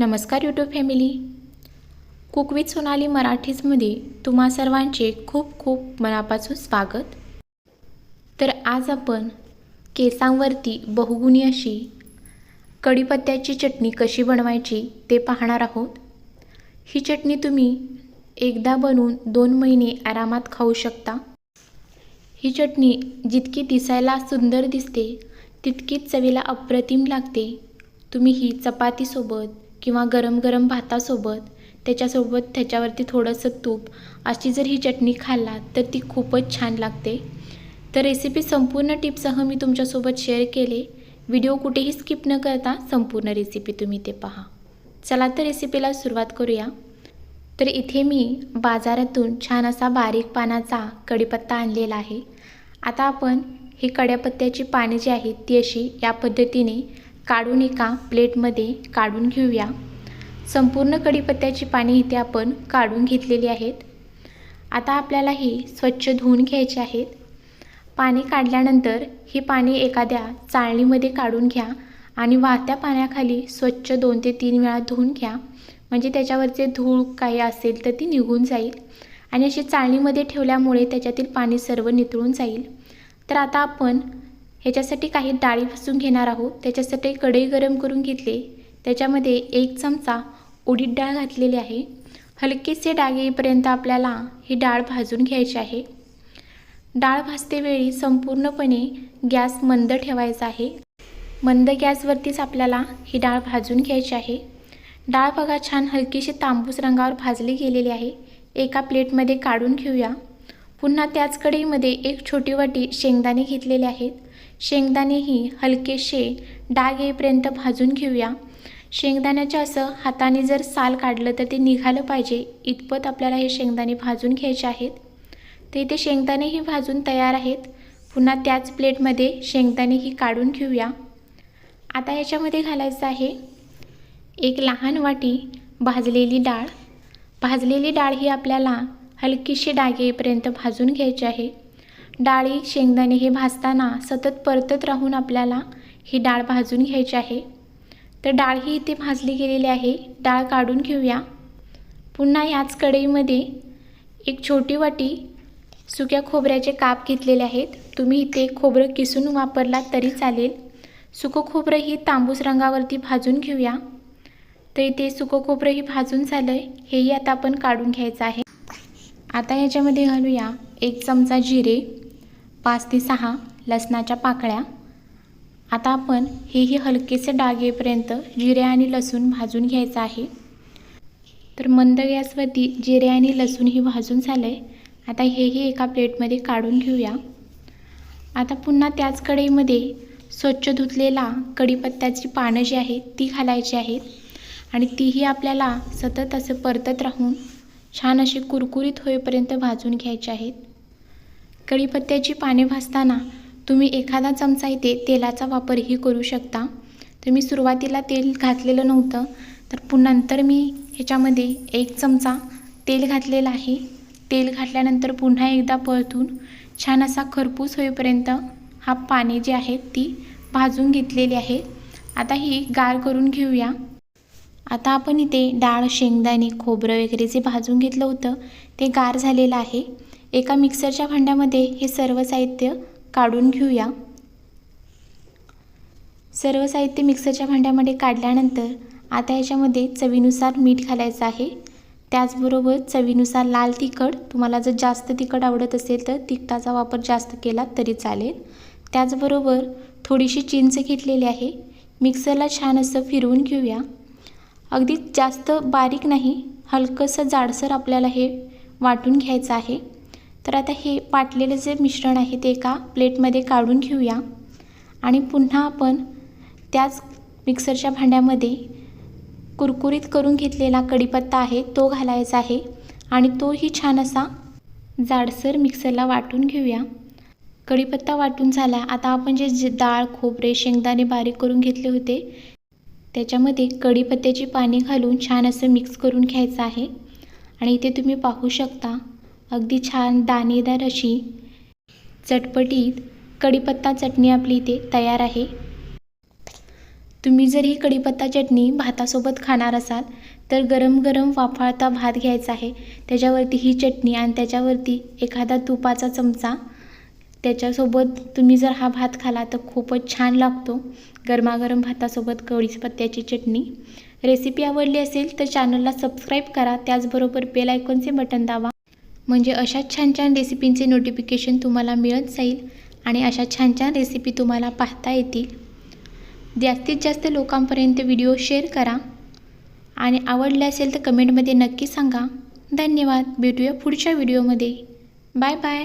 नमस्कार YouTube family cook with Sonali मराठीजमध्ये तुम्हा सर्वांचे खूप खूप मनापासून स्वागत. तर आज आपण केसांवरती बहुगुणी अशी कढीपत्त्याची चटणी कशी बनवायची ते पाहणार आहोत. ही चटणी तुम्ही एकदा बनवून दोन महिने आरामात खाऊ शकता. ही चटणी जितकी दिसायला सुंदर दिसते तितकीच चवीला अप्रतिम लागते. तुम्ही ही चपातीसोबत किंवा गरम गरम भातासोबत त्याच्यासोबत त्याच्यावरती थोडंसं तूप अशी जर ही चटणी खाल्लात तर ती खूपच छान लागते. तर रेसिपी संपूर्ण टिपसह मी तुमच्यासोबत शेअर केले. व्हिडिओ कुठेही स्किप न करता संपूर्ण रेसिपी तुम्ही ते पहा. चला तर रेसिपीला सुरुवात करूया. तर इथे मी बाजारातून छान असा बारीक पानाचा कढीपत्ता आणलेला आहे. आता आपण ही कड्यापत्त्याची पाने जी आहेत ती अशी या पद्धतीने काढून एका प्लेटमध्ये काढून घेऊया. संपूर्ण कढीपत्त्याची पाने इथे आपण काढून घेतलेली आहेत. आता आपल्याला ही स्वच्छ धुवून घ्यायची आहेत. पाणी काढल्यानंतर ही पाणी एखाद्या चाळणीमध्ये काढून घ्या आणि वाहत्या पाण्याखाली स्वच्छ दोन ते तीन वेळा धुवून घ्या. म्हणजे त्याच्यावरचे धूळ काही असेल तर ती निघून जाईल. आणि अशी चाळणीमध्ये ठेवल्यामुळे त्याच्यातील पाणी सर्व नितळून जाईल. तर आता आपण ह्याच्यासाठी काही डाळी भाजून घेणार आहोत. त्याच्यासाठी कढई गरम करून घेतले. त्याच्यामध्ये एक चमचा उडीद डाळ घातलेली आहे. हलकेसे डाग येईपर्यंत आपल्याला ही डाळ भाजून घ्यायची आहे. डाळ भाजतेवेळी संपूर्णपणे गॅस मंद ठेवायचा आहे. मंद गॅसवरतीच आपल्याला ही डाळ भाजून घ्यायची आहे. डाळ बघा छान हलकीशी तांबूस रंगावर भाजली गेलेली आहे. एका प्लेटमध्ये काढून घेऊया. पुन्हा त्याच कढईमध्ये एक छोटी वाटी शेंगदाणे घेतलेले आहेत. शेंगदाणेही हलकेसे डाग येईपर्यंत भाजून घेऊया. शेंगदाण्याच्या असं हाताने जर साल काढलं तर ते निघालं पाहिजे. इतपत आपल्याला हे शेंगदाणे भाजून घ्यायचे आहेत. तर इथे शेंगदाणेही भाजून तयार आहेत. पुन्हा त्याच प्लेटमध्ये शेंगदाणेही काढून घेऊया. आता याच्यामध्ये घालायचं आहे एक लहान वाटी भाजलेली डाळ. भाजलेली डाळ ही आपल्याला हलकीशी डाग येईपर्यंत भाजून घ्यायची आहे. डाळी शेंगदाणे हे भाजताना सतत परतत राहून आपल्याला ही डाळ भाजून घ्यायची आहे. तर डाळ ही इथे भाजली गेलेली आहे. डाळ काढून घेऊया. पुन्हा याच कढईमध्ये एक छोटी वाटी सुक्या खोबऱ्याचे काप घेतलेले आहेत. तुम्ही इथे खोबरं किसून वापरलात तरी चालेल. सुकं खोबरं ही तांबूस रंगावरती भाजून घेऊया. तर इथे सुकं खोबरं ही भाजून झालं आहे हेही आता आपण काढून घ्यायचं आहे. आता याच्यामध्ये घालूया एक चमचा जिरे. पाच ते सहा लसणाच्या पाकळ्या. आता आपण हेही हलकेसे डाग येईपर्यंत जिरे आणि लसूण भाजून घ्यायचं आहे. तर मंद गॅसवरती जिरे आणि लसूण ही भाजून झालं आहे आता हेही एका प्लेटमध्ये काढून घेऊया. आता पुन्हा त्याच कढईमध्ये स्वच्छ धुतलेला कढीपत्त्याची पानं जी आहेत ती घालायची आहेत. आणि तीही आपल्याला सतत असं परतत राहून छान अशी कुरकुरीत होईपर्यंत भाजून घ्यायची आहेत. कढीपत्त्याची पाने भाजताना तुम्ही एखादा चमचा इथे तेलाचा वापरही करू शकता. तर मी सुरुवातीला तेल घातलेलं नव्हतं तर पुन्हा नंतर मी ह्याच्यामध्ये एक चमचा तेल घातलेलं आहे. तेल घातल्यानंतर पुन्हा एकदा परतून छान असा खरपूस होईपर्यंत हा पाने जे आहेत ती भाजून घेतलेली आहे. आता ही गार करून घेऊया. आता आपण इथे डाळ शेंगदाणे खोबरं वगैरे जे भाजून घेतलं होतं ते गार झालेलं आहे. एका मिक्सरच्या भांड्यामध्ये हे सर्व साहित्य काढून घेऊया. सर्व साहित्य मिक्सरच्या भांड्यामध्ये काढल्यानंतर आता याच्यामध्ये चवीनुसार मीठ घालायचं आहे. त्याचबरोबर चवीनुसार लाल तिखट तुम्हाला जर जास्त तिखट आवडत असेल तर तिखटाचा वापर जास्त केला तरी चालेल. त्याचबरोबर थोडीशी चिंच घेतलेली आहे. मिक्सरला छान असं फिरवून घेऊया. अगदी जास्त बारीक नाही हलकंसं जाडसर आपल्याला हे वाटून घ्यायचं आहे. तर आता हे वाटलेलं जे मिश्रण आहे ते एका प्लेटमध्ये काढून घेऊया. आणि पुन्हा आपण त्याच मिक्सरच्या भांड्यामध्ये कुरकुरीत करून घेतलेला कढीपत्ता आहे तो घालायचा आहे. आणि तोही छान असा जाडसर मिक्सरला वाटून घेऊया. कढीपत्ता वाटून झाला. आता आपण जे जे डाळ खोबरे शेंगदाणे बारीक करून घेतले होते त्याच्यामध्ये कढीपत्त्याची पाने घालून छान असं मिक्स करून घ्यायचं आहे. आणि इथे तुम्ही पाहू शकता अगदी छान दाणेदार अशी चटपटीत कढीपत्ता चटणी आपली इथे तयार आहे. तुम्ही जर ही कढीपत्ता चटणी भातासोबत खाणार असाल तर गरम गरम वाफाळता भात घ्यायचा आहे. त्याच्यावरती ही चटणी आणि त्याच्यावरती एखादा तुपाचा चमचा. त्याच्यासोबत तुम्ही जर हा भात खाला तर खूपच छान लागतो गरमागरम भातासोबत कढीपत्त्याची चटणी. रेसिपी आवडली असेल तर चॅनलला सबस्क्राईब करा. त्याचबरोबर बेल आयकॉनचे बटन दाबा. म्हणजे अशा छान छान रेसिपींचे नोटिफिकेशन तुम्हाला मिळत जाईल आणि अशा छान छान रेसिपी तुम्हाला पाहता येतील. जास्तीत जास्त लोकांपर्यंत व्हिडिओ शेअर करा आणि आवडले असेल तर कमेंटमध्ये नक्की सांगा. धन्यवाद. भेटूया पुढच्या व्हिडिओमध्ये बाय बाय